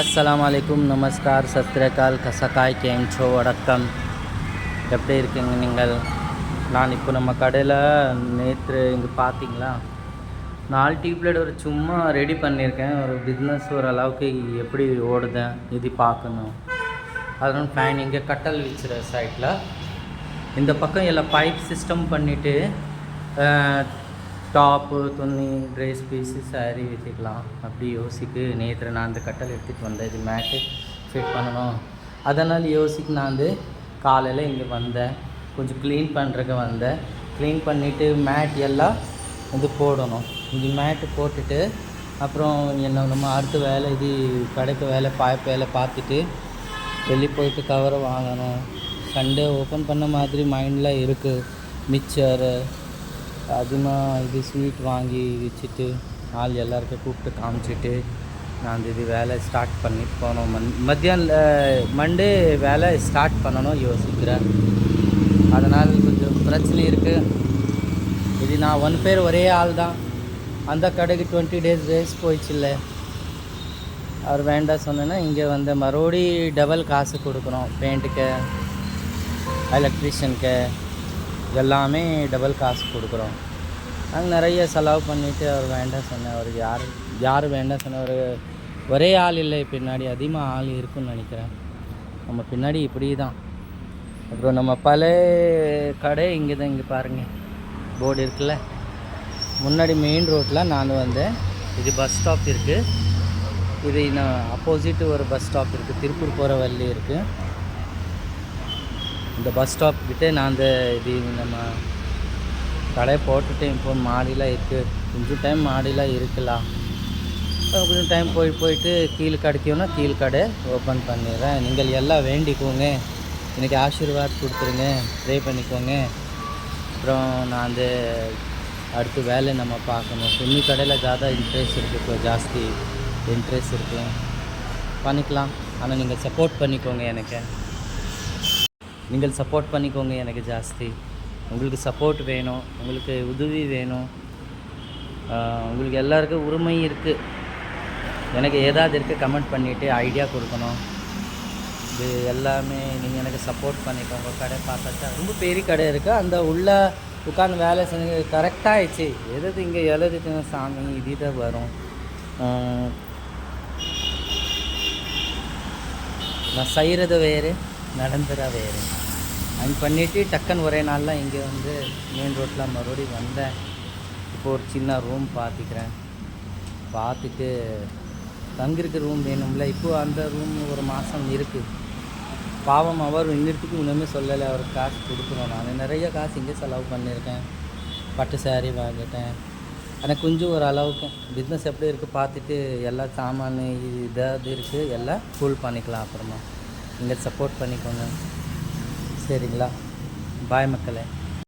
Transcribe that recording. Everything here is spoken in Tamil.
அஸ்ஸலாமு அலைக்கும் நமஸ்கார் சத்ரகால் கசக்காய் கேம் சோ வணக்கம் எப்படி இருக்கீங்க நீங்கள்? நான் இப்போ நம்ம கடையில் நேற்று இங்கே பார்த்தீங்களா நாலு டியூப்லைட் ஒரு சும்மா ரெடி பண்ணியிருக்கேன். ஒரு பிஸ்னஸ் ஒரு அளவுக்கு எப்படி ஓடுதேன் இது பார்க்கணும். அதனால் ஃபேன் இங்கே கட்டல் வச்சுற சைட்டில் இந்த பக்கம் எல்லாம் பைப் சிஸ்டம் பண்ணிவிட்டு டாப்பு துணி ட்ரெஸ் பீஸு சாரீ வச்சுக்கலாம். அப்படி யோசிக்கு. நேற்று நான் அந்த கட்டல் எடுத்துகிட்டு வந்தேன் இது மேட்டு ஃபிட் பண்ணணும். அதனால் யோசிக்கு நான் வந்து காலையில் இங்கே வந்தேன். கொஞ்சம் க்ளீன் பண்ணுறதுக்கு வந்தேன். க்ளீன் பண்ணிவிட்டு மேட் எல்லாம் வந்து போடணும். இது மேட்டு போட்டுட்டு அப்புறம் என்ன நம்ம அடுத்த வேலை இது கடைக்கு வேலை பாய்ப்பு வேலை பார்த்துட்டு வெளியே போயிட்டு கவரை வாங்கணும். சண்டே ஓப்பன் பண்ண மாதிரி மைண்டில் இருக்குது மிக்சரு அதிகமாக இது ஸ்வீட் வாங்கி வச்சுட்டு ஆள் எல்லாருக்கும் கூப்பிட்டு காமிச்சிட்டு நான் அந்த இது வேலை ஸ்டார்ட் பண்ணி போனோம். மந் மத்தியான மண்டே வேலை ஸ்டார்ட் பண்ணணும் யோசிக்கிறேன். அதனால் கொஞ்சம் பிரச்சனை இருக்குது இது நான் ஒன் பேர் ஒரே ஆள் தான். அந்த கடைக்கு டுவெண்ட்டி டேஸ் ரேஸ் போயிடுச்சுல்ல. அவர் வேண்டாம் சொன்னேன்னா இங்கே வந்து மறுபடி டபுள் காசு கொடுக்கணும். பெயிண்ட்டுக்கு எலக்ட்ரிஷியனுக்கு எல்லாமே டபுள் காசு கொடுக்குறோம். நாங்கள் நிறைய செலவு பண்ணிவிட்டு அவர் வேண்டாம் சொன்னேன் அவருக்கு யார் யார் வேண்டாம் சொன்னவர் ஒரே ஆள் இல்லை பின்னாடி அதிகமாக ஆள் இருக்குன்னு நினைக்கிறேன். நம்ம பின்னாடி இப்படி தான் அப்புறம் நம்ம பழைய கடை இங்கே தான் இங்கே பாருங்கள் போர்டு இருக்குல்ல. முன்னாடி மெயின் ரோட்டில் நான் வந்தேன். இது பஸ் ஸ்டாப் இருக்குது இது இன்னும் அப்போசிட் ஒரு பஸ் ஸ்டாப் இருக்குது திருப்பூர் போகிற வழி இருக்குது இந்த பஸ் ஸ்டாப் கிட்டே நான் அந்த இது நம்ம கடையை போட்டுட்டு இப்போ மாடிலாம் இருக்குது கொஞ்சம் டைம் மாடிலாம் இருக்கலாம். கொஞ்சம் டைம் போய் போயிட்டு கீழ் கடைக்கணும்னா கீழ் கடை ஓப்பன் பண்ணிடுறேன். நீங்கள் எல்லாம் வேண்டிக்கோங்க. எனக்கு ஆசீர்வாத் கொடுத்துருங்க. ப்ரே பண்ணிக்கோங்க. அப்புறம் நான் அந்த அடுத்து வேலை நம்ம பார்க்கணும். துணி கடையில் ஜாதா இன்ட்ரெஸ்ட் இருக்குது இப்போ ஜாஸ்தி இன்ட்ரெஸ்ட் இருக்குது பண்ணிக்கலாம். ஆனால் நீங்கள் சப்போர்ட் பண்ணிக்கோங்க எனக்கு. நீங்கள் சப்போர்ட் பண்ணிக்கோங்க எனக்கு ஜாஸ்தி. உங்களுக்கு சப்போர்ட் வேணும் உங்களுக்கு உதவி வேணும். உங்களுக்கு எல்லாருக்கும் உரிமை இருக்குது எனக்கு ஏதாவது இருக்குது கமெண்ட் பண்ணிவிட்டு ஐடியா கொடுக்கணும். இது எல்லாமே நீங்கள் எனக்கு சப்போர்ட் பண்ணிக்கோங்க. கடை பார்த்தாச்சா? ரொம்ப பெரிய கடை இருக்குது அந்த உள்ள உட்காந்து வேலை செஞ்சு கரெக்டாக ஆயிடுச்சு. எது இங்கே எழுதிட்டு சாமி? இது தான் வரும் நான் செய்கிறது வேறு. நடந்துறா வேறு அங்கே பண்ணிவிட்டு டக்குன்னு ஒரே நாளில் இங்கே வந்து மெயின் ரோட்டில் மறுபடியும் வந்தேன். இப்போ ஒரு சின்ன ரூம் பார்த்துக்கிறேன் பார்த்துட்டு தங்கிருக்க ரூம் வேணும்ல. இப்போது அந்த ரூம் ஒரு மாதம் இருக்குது பாவம் அவர் இன்னத்துக்கு இன்னுமே சொல்லலை. அவருக்கு காசு கொடுக்கணும். நான் நிறைய காசு இங்கே செலவு பண்ணியிருக்கேன். பட்டு சேரீ வாங்கிட்டேன். ஆனால் கொஞ்சம் ஒரு அளவுக்கு பிஸ்னஸ் எப்படி இருக்குது பார்த்துட்டு எல்லா சாமான் இதாவது இருக்குது எல்லாம் ஃபுல் பண்ணிக்கலாம் அப்புறமா. நீங்கள் சப்போர்ட் பண்ணிக்கோங்க. சரிங்களா? பாய் மக்களே.